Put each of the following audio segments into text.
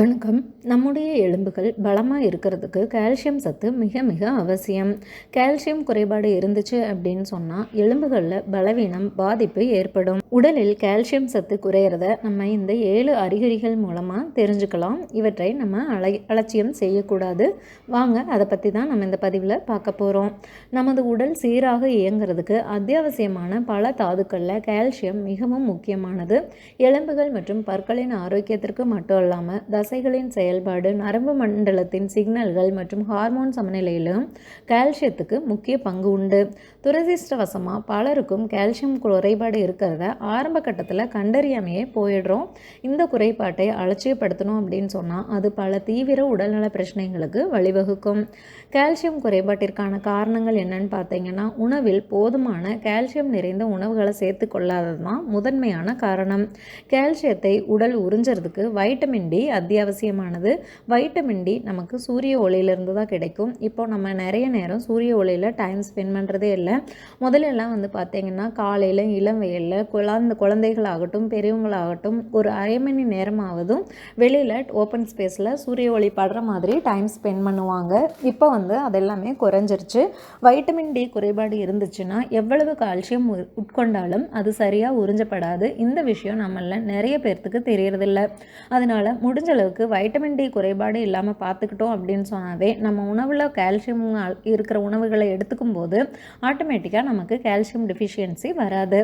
வணக்கம். நம்முடைய எலும்புகள் பலமாக இருக்கிறதுக்கு கால்சியம் சத்து மிக மிக அவசியம். கால்சியம் குறைபாடு இருந்துச்சு அப்படின்னு சொன்னால் எலும்புகளில் பலவீனம் பாதிப்பு ஏற்படும். உடலில் கால்சியம் சத்து குறையிறத நம்ம இந்த ஏழு அறிகுறிகள் மூலமாக தெரிஞ்சுக்கலாம். இவற்றை நம்ம அலை அலட்சியம் செய்யக்கூடாது. வாங்க அதை பற்றி தான் நம்ம இந்த பதிவில் பார்க்க போகிறோம் நமது உடல் சீராக இயங்குறதுக்கு அத்தியாவசியமான பல தாதுக்களில் கால்சியம் மிகவும் முக்கியமானது. எலும்புகள் மற்றும் பற்களின் ஆரோக்கியத்திற்கு மட்டும் இல்லாமல் தசைகளின் செயல்பாடு நரம்பு மண்டலத்தின் சிக்னல்கள் மற்றும் ஹார்மோன் சமநிலையிலும் கால்சியத்துக்கு முக்கிய பங்கு உண்டு. துரதிர்ஷ்டவசமாக பலருக்கும் கால்சியம் குறைபாடு இருக்கிறத ஆரம்ப கட்டத்தில் கண்டறியாமையே போயிடுறோம். இந்த குறைபாட்டை அலட்சியப்படுத்தணும் அப்படின்னு சொன்னால் அது பல தீவிர உடல்நல பிரச்சனைகளுக்கு வழிவகுக்கும். கால்சியம் குறைபாட்டிற்கான காரணங்கள் என்னன்னு பார்த்தீங்கன்னா உணவில் போதுமான கால்சியம் நிறைந்த உணவுகளை சேர்த்து கொள்ளாதது தான் முதன்மையான காரணம். கால்சியத்தை உடல் உறிஞ்சறதுக்கு வைட்டமின் டி அத்தியாவசியமானது. வைட்டமின் டி நமக்கு சூரிய ஒளியிலிருந்து தான் கிடைக்கும். இப்போ நம்ம நிறைய நேரம் சூரிய ஒளியில் டைம் ஸ்பெண்ட் பண்ணுறதே இல்லை. முதல்லலாம் வந்து பார்த்திங்கன்னா காலையில் இளம் வெயிலில் குழந்த குழந்தைகளாகட்டும் பெரியவங்களாகட்டும் ஒரு அரை மணி நேரமாவதும் வெளியில் ஓப்பன் ஸ்பேஸில் சூரிய ஒளி படுற மாதிரி டைம் ஸ்பெண்ட் பண்ணுவாங்க. இப்போ வந்து அதெல்லாமே குறைஞ்சிருச்சு. வைட்டமின் டி குறைபாடு இருந்துச்சுன்னா எவ்வளவு கால்சியம் உட்கொண்டாலும் அது சரியாக உறிஞ்சப்படாது. இந்த விஷயம் நம்மள நிறைய பேர்த்துக்கு தெரியறதில்ல. அதனால் முடிஞ்ச அளவுக்கு வைட்டமின் டி குறைபாடு இல்லாமல் பார்த்துக்கிட்டோம் அப்படின்னு சொன்னாவே நம்ம உணவில் கால்சியம் இருக்கிற உணவுகளை எடுத்துக்கும் போது ஆட்டோமேட்டிக்காக நமக்கு கால்சியம் டெஃபிஷியன்சி வராது.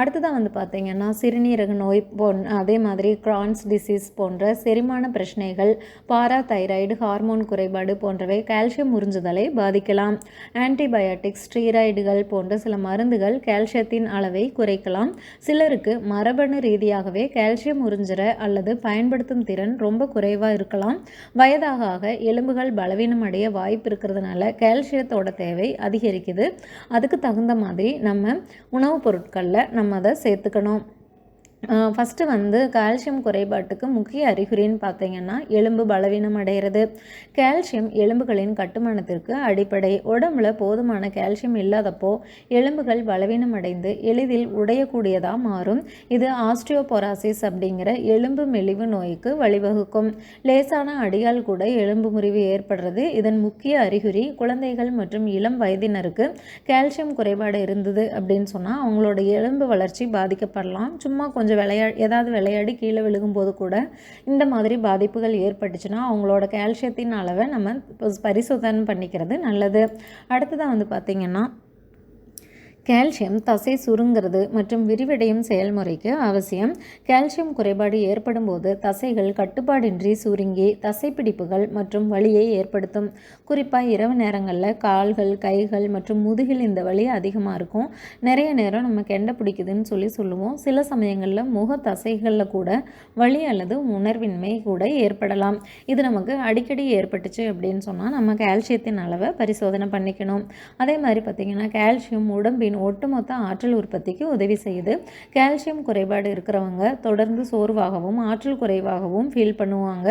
அடுத்ததாக வந்து பார்த்திங்கன்னா சிறுநீரக நோய் போன் அதே மாதிரி கிரான்ஸ் டிசீஸ் போன்ற செரிமான பிரச்சனைகள் பாரா தைராய்டு ஹார்மோன் குறைபாடு போன்றவை கால்சியம் உறிஞ்சுதலை பாதிக்கலாம். ஆன்டிபயோட்டிக்ஸ் ஸ்டீராய்டுகள் போன்ற சில மருந்துகள் கால்சியத்தின் அளவை குறைக்கலாம். சிலருக்கு மரபணு ரீதியாகவே கால்சியம் உறிஞ்சுற அல்லது பயன்படுத்தும் திறன் ரொம்ப ரொம்ப குறைவாக இருக்கலாம். வயதாக ஆக எலும்புகள் பலவீனம் அடைய வாய்ப்பு இருக்கிறதுனால கால்சியத்தோட தேவை அதிகரிக்குது. அதுக்கு தகுந்த மாதிரி நம்ம உணவுப் பொருட்களில் நம்ம அதை சேர்த்துக்கணும். ஃபஸ்ட்டு வந்து கால்சியம் குறைபாட்டுக்கு முக்கிய அறிகுறின்னு பார்த்தீங்கன்னா எலும்பு பலவீனம் அடைகிறது கால்சியம் எலும்புகளின் கட்டுமானத்திற்கு அடிப்படை. உடம்புல போதுமான கால்சியம் இல்லாதப்போ எலும்புகள் பலவீனம் அடைந்து எளிதில் உடையக்கூடியதாக மாறும். இது ஆஸ்ட்ரியோபொராசிஸ் அப்படிங்கிற எலும்பு மெலிவு நோய்க்கு வழிவகுக்கும். லேசான அடியால் கூட எலும்பு முறிவு ஏற்படுறது. இதன் முக்கிய அறிகுறி குழந்தைகள் மற்றும் இளம் வயதினருக்கு கால்சியம் குறைபாடு இருந்தது அப்படின்னு சொன்னால் அவங்களோட எலும்பு வளர்ச்சி பாதிக்கப்படலாம். சும்மா கொஞ்சம் கொஞ்சம் விளையா ஏதாவது விளையாடி கீழே விழுகும்போது கூட இந்த மாதிரி பாதிப்புகள் ஏற்பட்டுச்சுன்னா அவங்களோட கால்சியத்தின் அளவை நம்ம பரிசோதனை பண்ணிக்கிறது நல்லது. அடுத்ததாக வந்து பார்த்திங்கன்னா கால்சியம் தசை சுருங்கிறது மற்றும் விரிவடையும் செயல்முறைக்கு அவசியம். கால்சியம் குறைபாடு ஏற்படும் போது தசைகள் கட்டுப்பாடின்றி சுருங்கி தசைப்பிடிப்புகள் மற்றும் வலியை ஏற்படுத்தும். குறிப்பாக இரவு நேரங்களில் கால்கள் கைகள் மற்றும் முதுகில் இந்த வலி அதிகமாக இருக்கும். நிறைய நேரம் நம்ம கெண்டை பிடிக்குதுன்னு சொல்லி சொல்லுவோம். சில சமயங்களில் முக தசைகளில் கூட வலி அல்லது உணர்வின்மை கூட ஏற்படலாம். இது நமக்கு அடிக்கடி ஏற்பட்டுச்சு அப்படின்னு சொன்னால் நம்ம கால்சியத்தின் அளவை பரிசோதனை பண்ணிக்கணும். அதே மாதிரி பார்த்திங்கன்னா கால்சியம் உடம்பின் ஒட்டுமொத்த ஆற்றல் உற்பத்திக்கு உதவி செய்யுது. கால்சியம் குறைபாடு இருக்கிறவங்க தொடர்ந்து சோர்வாகவும் ஆற்றல் குறைவாகவும் ஃபீல் பண்ணுவாங்க.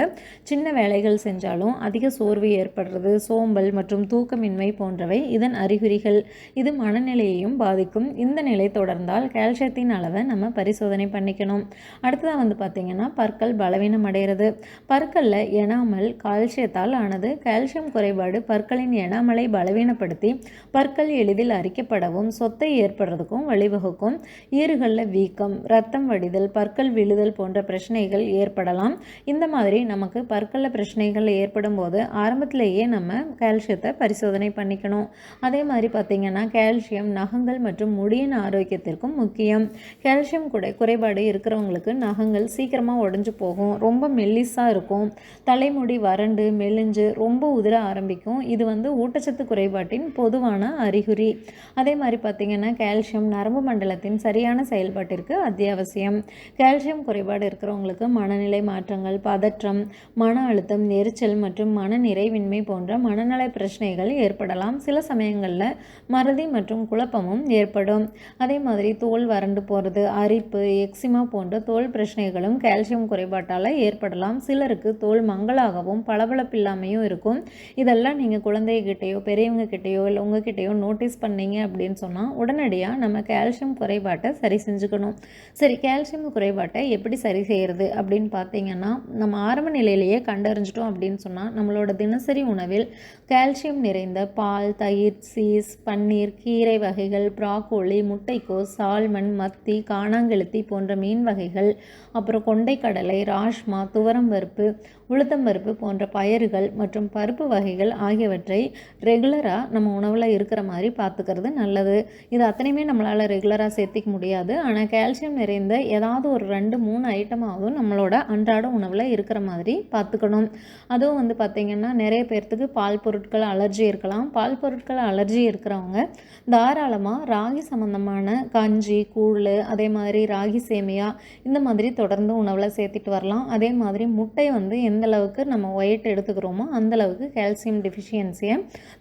சின்ன வேலைகள் செஞ்சாலும் அதிக சோர்வு ஏற்படுறது சோம்பல் மற்றும் தூக்கமின்மை போன்றவை இதன் அறிகுறிகள். இது மனநிலையையும் பாதிக்கும். இந்த நிலை தொடர்ந்தால் கால்சியத்தின் அளவை நம்ம பரிசோதனை பண்ணிக்கணும். அடுத்ததாக வந்து பார்த்திங்கன்னா பற்கள் பலவீனம் அடைகிறது. பற்களில் எனாமல் கால்சியத்தால் ஆனது கால்சியம் குறைபாடு பற்களின் எனாமலை பலவீனப்படுத்தி பற்கள் எளிதில் அரிக்கப்படவும் சொத்து சொத்தை ஏற்படுறதுக்கும் வழிவகுக்கும். ஈறுகளில் வீக்கம் ரத்தம் வடிதல் பற்கள் விழுதல் போன்ற பிரச்சனைகள் ஏற்படலாம். இந்த மாதிரி நமக்கு பற்களில் பிரச்சனைகள் ஏற்படும் போது ஆரம்பத்திலேயே நம்ம கால்சியத்தை பரிசோதனை பண்ணிக்கணும். அதே மாதிரி பார்த்திங்கன்னா கால்சியம் நகங்கள் மற்றும் முடியின் ஆரோக்கியத்திற்கும் முக்கியம். கால்சியம் கூட குறைபாடு இருக்கிறவங்களுக்கு நகங்கள் சீக்கிரமாக உடஞ்சி போகும். ரொம்ப மெல்லிஸாக இருக்கும். தலைமுடி வறண்டு மெலிஞ்சு ரொம்ப உதிர ஆரம்பிக்கும். இது வந்து ஊட்டச்சத்து குறைபாட்டின் பொதுவான அறிகுறி. அதே மாதிரி பார்த்திங்கன்னா பார்த்திங்கன்னா கால்சியம் நரம்பு மண்டலத்தின் சரியான செயல்பாட்டிற்கு அத்தியாவசியம். கால்சியம் குறைபாடு இருக்கிறவங்களுக்கு மனநிலை மாற்றங்கள் பதற்றம் மன அழுத்தம் எரிச்சல் மற்றும் மன நிறைவின்மை போன்ற மனநல பிரச்சனைகள் ஏற்படலாம். சில சமயங்களில் மறதி மற்றும் குழப்பமும் ஏற்படும். அதே மாதிரி தோல் வறண்டு போகிறது அரிப்பு எக்ஸிமா போன்ற தோல் பிரச்சனைகளும் கால்சியம் குறைபாட்டால் ஏற்படலாம். சிலருக்கு தோல் மங்களாகவும் பளபளப்பில்லாமையும் இருக்கும். இதெல்லாம் நீங்கள் குழந்தைகிட்டேயோ பெரியவங்க கிட்டேயோ இல்லை உங்ககிட்டயோ நோட்டீஸ் பண்ணீங்க அப்படின்னு சொன்னால் உடனடியாக நம்ம கால்சியம் குறைபாட்டை சரி செஞ்சுக்கணும். சரி கால்சியம் குறைபாட்டை எப்படி சரி செய்கிறது அப்படின்னு பார்த்தீங்கன்னா நம்ம ஆரம்ப நிலையிலேயே கண்டறிஞ்சிட்டோம் அப்படின்னு சொன்னால் நம்மளோட தினசரி உணவில் கால்சியம் நிறைந்த பால் தயிர் சீஸ் பன்னீர் கீரை வகைகள் ப்ராக்கோலி முட்டைக்கோஸ் சால்மன் மத்தி காணாங்கெளுத்தி போன்ற மீன் வகைகள் அப்புறம் கொண்டைக்கடலை ராஷ்மா துவரம் பருப்பு உளுத்தம்பருப்பு போன்ற பயறுகள் மற்றும் பருப்பு வகைகள் ஆகியவற்றை ரெகுலராக நம்ம உணவில் இருக்கிற மாதிரி பார்த்துக்கிறது நல்லது. இது அத்தனையுமே நம்மளால் ரெகுலராக சேர்த்திக்க முடியாது. ஆனால் கால்சியம் நிறைந்த ஏதாவது ஒரு ரெண்டு மூணு ஐட்டமாவது நம்மளோட அன்றாட உணவில் இருக்கிற மாதிரி பார்த்துக்கணும். அதுவும் வந்து பார்த்திங்கன்னா நிறைய பேர்த்துக்கு பால் பொருட்கள் அலர்ஜி இருக்கலாம். பால் பொருட்கள் அலர்ஜி இருக்கிறவங்க தாராளமாக ராகி சம்மந்தமான கஞ்சி கூழ் அதே மாதிரி ராகி சேமியா இந்த மாதிரி தொடர்ந்து உணவில் சேர்த்திட்டு வரலாம். அதே மாதிரி முட்டை வந்து எந்த அளவுக்கு நம்ம ஒயிட் எடுத்துக்கிறோமோ அந்த அளவுக்கு கால்சியம் டெஃபிஷியன்சியை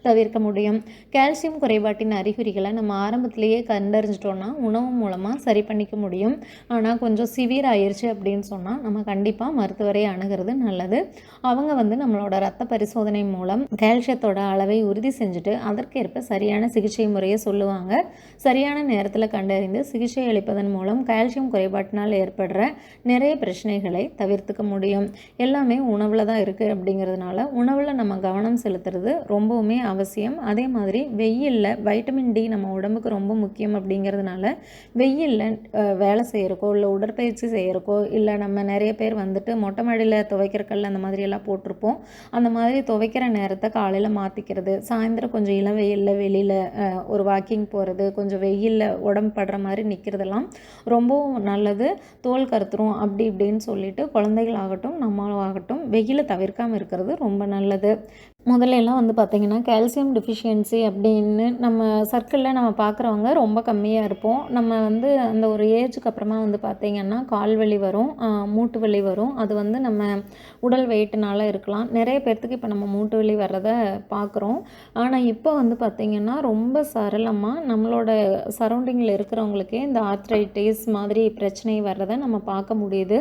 தவிர்க்க முடியும். கால்சியம் குறைபாட்டின் அறிகுறிகளை நம்ம ஆரம்பத்திலேயே கண்டறிஞ்சிட்டோன்னா உணவு மூலமாக சரி பண்ணிக்க முடியும். ஆனால் கொஞ்சம் சிவியர் ஆயிடுச்சு அப்படின்னு சொன்னால் நம்ம கண்டிப்பாக மருத்துவரை அணுகிறது நல்லது. அவங்க வந்து நம்மளோட ரத்த பரிசோதனை மூலம் கால்சியத்தோட அளவை உறுதி செஞ்சுட்டு அதற்கேற்ப சரியான சிகிச்சை முறையை சொல்லுவாங்க. சரியான நேரத்தில் கண்டறிந்து சிகிச்சை அளிப்பதன் மூலம் கால்சியம் குறைபாட்டினால் ஏற்படுற நிறைய பிரச்சனைகளை தவிர்த்துக்க முடியும். எல்லாமே உணவில் தான் இருக்குது அப்படிங்கிறதுனால உணவில் நம்ம கவனம் செலுத்துறது ரொம்பவுமே அவசியம். அதே மாதிரி வெயிலில் வைட்டமின் டி நம்ம உடம்புக்கு ரொம்ப முக்கியம் அப்படிங்கிறதுனால வெயிலில் வேலை செய்கிறக்கோ இல்லை உடற்பயிற்சி செய்கிறக்கோ இல்லை நம்ம நிறைய பேர் வந்துட்டு மொட்டை மாடியில் துவைக்கிற கல் அந்த மாதிரியெல்லாம் போட்டிருப்போம். அந்த மாதிரி துவைக்கிற நேரத்தை காலையில் மாற்றிக்கிறது சாயந்தரம் கொஞ்சம் இளம் வெயிலில் வெளியில் ஒரு வாக்கிங் போகிறது கொஞ்சம் வெயிலில் உடம்பு படுற மாதிரி நிற்கிறதெல்லாம் ரொம்பவும் நல்லது. தோல் கருத்துரும் அப்படி இப்படின்னு சொல்லிட்டு குழந்தைகளாகட்டும் ஆகட்டும் வெயிலை தவிர்க்காமல் இருக்கிறது ரொம்ப நல்லது. முதல்ல எல்லாம் வந்து பார்த்திங்கன்னா கால்சியம் டெஃபிஷியன்சி அப்படின்னு நம்ம சர்க்கிளில் நம்ம பார்க்குறவங்க ரொம்ப கம்மியாக இருப்போம். நம்ம வந்து அந்த ஒரு ஏஜுக்கு அப்புறமா வந்து பார்த்திங்கன்னா கால் வலி வரும் மூட்டு வலி வரும். அது வந்து நம்ம உடல் வெயிட்டுனால இருக்கலாம். நிறைய பேர்த்துக்கு இப்போ நம்ம மூட்டு வலி வர்றதை பார்க்குறோம் ஆனால் இப்போ வந்து பார்த்திங்கன்னா ரொம்ப சரளமாக நம்மளோட சரௌண்டிங்கில் இருக்கிறவங்களுக்கே இந்த ஆர்த்ரைட்டிஸ் மாதிரி பிரச்சனை வர்றதை நம்ம பார்க்க முடியுது.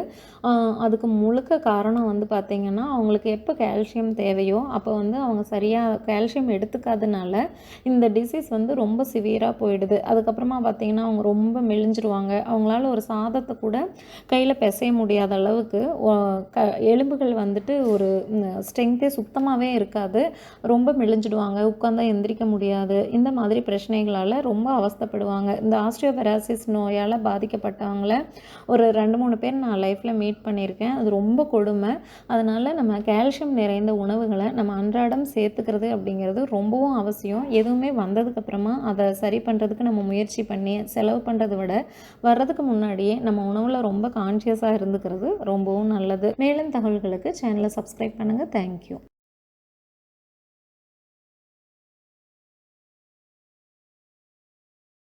அதுக்கு முழுக்க காரணம் வந்து பார்த்திங்கன்னா அவங்களுக்கு எப்போ கால்சியம் தேவையோ அப்போ வந்து வந்து அவங்க சரியாக கால்சியம் எடுத்துக்காதனால இந்த டிசீஸ் வந்து ரொம்ப சிவியராக போயிடுது. அதுக்கப்புறமா பார்த்திங்கன்னா அவங்க ரொம்ப மெலிஞ்சிருவாங்க. அவங்களால ஒரு சாதத்தை கூட கையில் பிசைய முடியாத அளவுக்கு க எலும்புகள் வந்துட்டு ஒரு ஸ்ட்ரென்த்தே சுத்தமாகவே இருக்காது. ரொம்ப மெலிஞ்சிடுவாங்க. உட்காந்தா எந்திரிக்க முடியாது. இந்த மாதிரி பிரச்சனைகளால் ரொம்ப அவஸ்தப்படுவாங்க. இந்த ஆஸ்ட்ரியோபெராசிஸ் நோயால் பாதிக்கப்பட்டவங்கள ஒரு ரெண்டு மூணு பேர் நான் லைஃப்பில் மீட் பண்ணியிருக்கேன். அது ரொம்ப கொடுமை. அதனால் நம்ம கால்சியம் நிறைந்த உணவுகளை நம்ம அன்றாட அன்றாடம் சேர்த்துக்கிறது அப்படிங்கிறது ரொம்பவும் அவசியம். எதுவுமே வந்ததுக்கப்புறமா அதை சரி பண்ணுறதுக்கு நம்ம முயற்சி பண்ணி செலவு பண்ணுறதை விட வர்றதுக்கு முன்னாடியே நம்ம உணவில் ரொம்ப கான்ஷியஸாக இருந்துக்கிறது ரொம்பவும் நல்லது. மேலும் தகவல்களுக்கு சேனலை சப்ஸ்கிரைப் பண்ணுங்கள் தேங்க்யூ